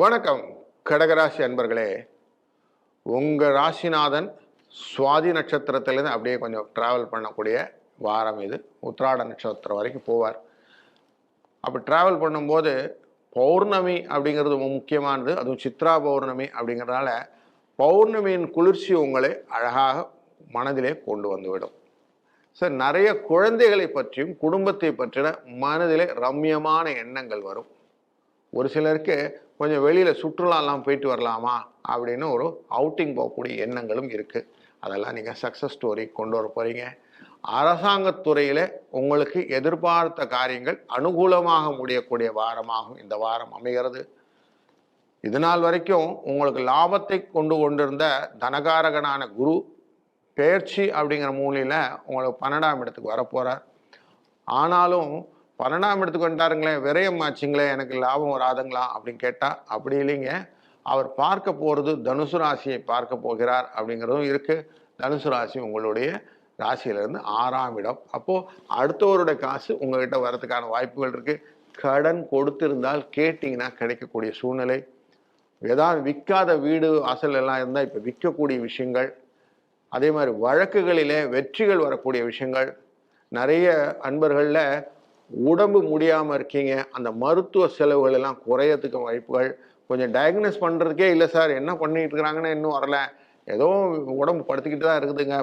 வணக்கம் கடகராசி அன்பர்களே. உங்கள் ராசிநாதன் சுவாதி நட்சத்திரத்திலேருந்து அப்படியே கொஞ்சம் ட்ராவல் பண்ணக்கூடிய வாரம் இது. உத்ராட நட்சத்திரம் வரைக்கும் போவார். அப்படி ட்ராவல் பண்ணும்போது பௌர்ணமி அப்படிங்கிறது முக்கியமானது. அதுவும் சித்ரா பௌர்ணமி அப்படிங்கிறதுனால பௌர்ணமியின் குளிர்ச்சி உங்களை அழகாக மனதிலே கொண்டு வந்துவிடும். சார் நிறைய குழந்தைகளை பற்றியும் குடும்பத்தை பற்றின மனதிலே ரம்யமான எண்ணங்கள் வரும். ஒரு சிலருக்கு கொஞ்சம் வெளியில் சுற்றுலாலாம் போயிட்டு வரலாமா? அப்படின்னு ஒரு அவுட்டிங் போகக்கூடிய எண்ணங்களும் இருக்குது அதெல்லாம் நீங்கள் சக்ஸஸ் ஸ்டோரி கொண்டு வர போகிறீங்க அரசாங்கத்துறையில் உங்களுக்கு எதிர்பார்த்த காரியங்கள் அனுகூலமாக முடியக்கூடிய வாரமாகும். இந்த வாரம் அமைகிறது. இது நாள் வரைக்கும் உங்களுக்கு லாபத்தை கொண்டு கொண்டிருந்த தனகாரகனான குரு பெயர்ச்சி அப்படிங்கிற மூலையில் உங்களுக்கு பன்னெண்டாம் இடத்துக்கு வரப்போகிறார் ஆனாலும் பன்னெண்டாம் இடத்துக்கு வந்துட்டாருங்களே விரயம் ஆச்சுங்களே எனக்கு லாபம் வராதுங்களா? அப்படின்னு கேட்டால் அப்படி இல்லைங்க. அவர் பார்க்க போகிறது தனுசு ராசியை பார்க்க போகிறார் அப்படிங்கிறதும் இருக்குது தனுசு ராசி உங்களுடைய ராசியிலேருந்து ஆறாம் இடம். அப்போது அடுத்தவருடைய காசு உங்ககிட்ட வரதுக்கான வாய்ப்புகள் இருக்குது கடன் கொடுத்திருந்தால் கேட்டிங்கன்னா கிடைக்கக்கூடிய சூழ்நிலை. ஏதாவது விற்காத வீடு அசல் எல்லாம் இருந்தால் இப்போ விற்கக்கூடிய விஷயங்கள். அதே மாதிரி வழக்குகளிலே வெற்றிகள் வரக்கூடிய விஷயங்கள். நிறைய அன்பர்களில் உடம்பு முடியாமல் இருக்கீங்க அந்த மருத்துவ செலவுகள் எல்லாம் குறையறதுக்கு வாய்ப்புகள். கொஞ்சம் டயக்னோஸ் பண்ணுறதுக்கே இல்லை சார் என்ன பண்ணிகிட்டு இருக்கிறாங்கன்னு இன்னும் வரல. ஏதோ உடம்பு படுத்திக்கிட்டு தான் இருக்குதுங்க.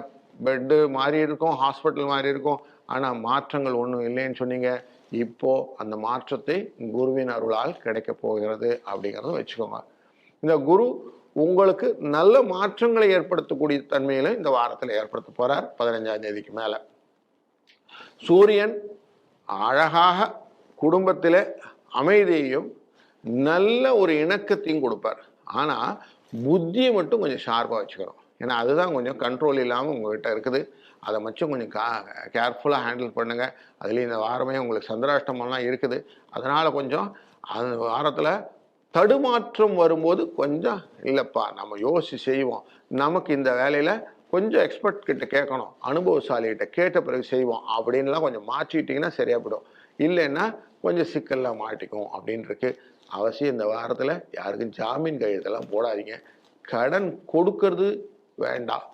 பெட்டு மாறி இருக்கும் ஹாஸ்பிட்டல் மாறி இருக்கும். ஆனால் மாற்றங்கள் ஒன்றும் இல்லைன்னு சொன்னீங்க. இப்போது அந்த மாற்றத்தை குருவின் அருளால் கிடைக்க போகிறது அப்படிங்கிறத வச்சுக்கோங்க. இந்த குரு உங்களுக்கு நல்ல மாற்றங்களை ஏற்படுத்தக்கூடிய தன்மையில இந்த வாரத்தில் ஏற்படுத்த போகிறார் பதினஞ்சாம் தேதிக்கு மேலே. சூரியன் அழகாக குடும்பத்தில் அமைதியையும் நல்ல ஒரு இணக்கத்தையும் கொடுப்பார். ஆனால் புத்தியை மட்டும் கொஞ்சம் ஷார்ப்பாக வச்சுக்கிறோம் ஏன்னா அதுதான் கொஞ்சம் கண்ட்ரோல் இல்லாமல் உங்கள்கிட்ட இருக்குது. அதை மட்டும் கொஞ்சம் கா கேர்ஃபுல்லாக ஹேண்டில் பண்ணுங்கள் அதுலேயும் இந்த வாரமே உங்களுக்கு சந்திராஷ்டமெல்லாம் இருக்குது. அதனால் கொஞ்சம் அந்த வாரத்தில் தடுமாற்றம் வரும்போது கொஞ்சம் இல்லைப்பா நம்ம யோசிச்சு செய்வோம். நமக்கு இந்த வேலையில் கொஞ்சம் எக்ஸ்பர்ட் கிட்ட கேட்கணும். அனுபவசாலிகிட்ட கேட்ட பிறகு செய்வோம். அப்படின்லாம் கொஞ்சம் மாற்றிட்டிங்கன்னா சரியாக போயிடும். இல்லைன்னா கொஞ்சம் சிக்கலில் மாட்டிக்கும் அப்படின்னு இருக்கு அவசியம் இந்த வாரத்தில் யாருக்கும் ஜாமீன் கையெழுத்தெல்லாம் போடாதீங்க. கடன் கொடுக்கறது வேண்டாம்.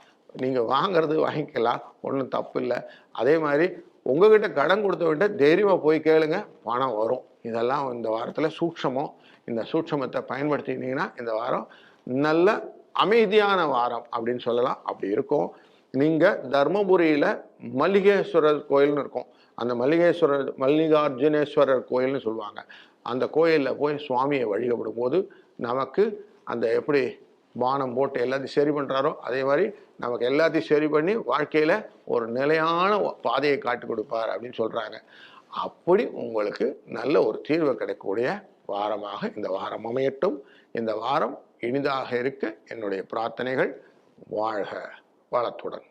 நீங்கள் வாங்கிறது வாங்கிக்கலாம். ஒன்றும் தப்பு இல்லை. அதே மாதிரி உங்ககிட்ட கடன் கொடுத்த தைரியமாக போய் கேளுங்க. பணம் வரும். இதெல்லாம் இந்த வாரத்தில் சூட்சமம். இந்த சூட்சமத்தை பயன்படுத்தினீங்கன்னா இந்த வாரம் நல்ல அமைதியான வாரம் அப்படின்னு சொல்லலாம். அப்படி இருக்கும். நீங்கள் தர்மபுரியில் மல்லிகேஸ்வரர் கோயில்னு இருக்கும். அந்த மல்லிகேஸ்வரர் மல்லிகார்ஜுனேஸ்வரர் கோயில்னு சொல்லுவாங்க. அந்த கோயிலில் போய் சுவாமியை வழிபடும் போது நமக்கு அந்த எப்படி பானம் போட்டு எல்லாத்தையும் சரி பண்ணுறாரோ அதே மாதிரி நமக்கு எல்லாத்தையும் சரி பண்ணி வாழ்க்கையில் ஒரு நிலையான பாதையை காட்டி கொடுப்பார் அப்படின்னு சொல்கிறாங்க அப்படி உங்களுக்கு நல்ல ஒரு தீர்வு கிடைக்கக்கூடிய வாரமாக இந்த வாரம் அமையட்டும். இந்த வாரம் இனிதாக இருக்க. என்னுடைய பிரார்த்தனைகள் வாழ்க வளத்துடன்.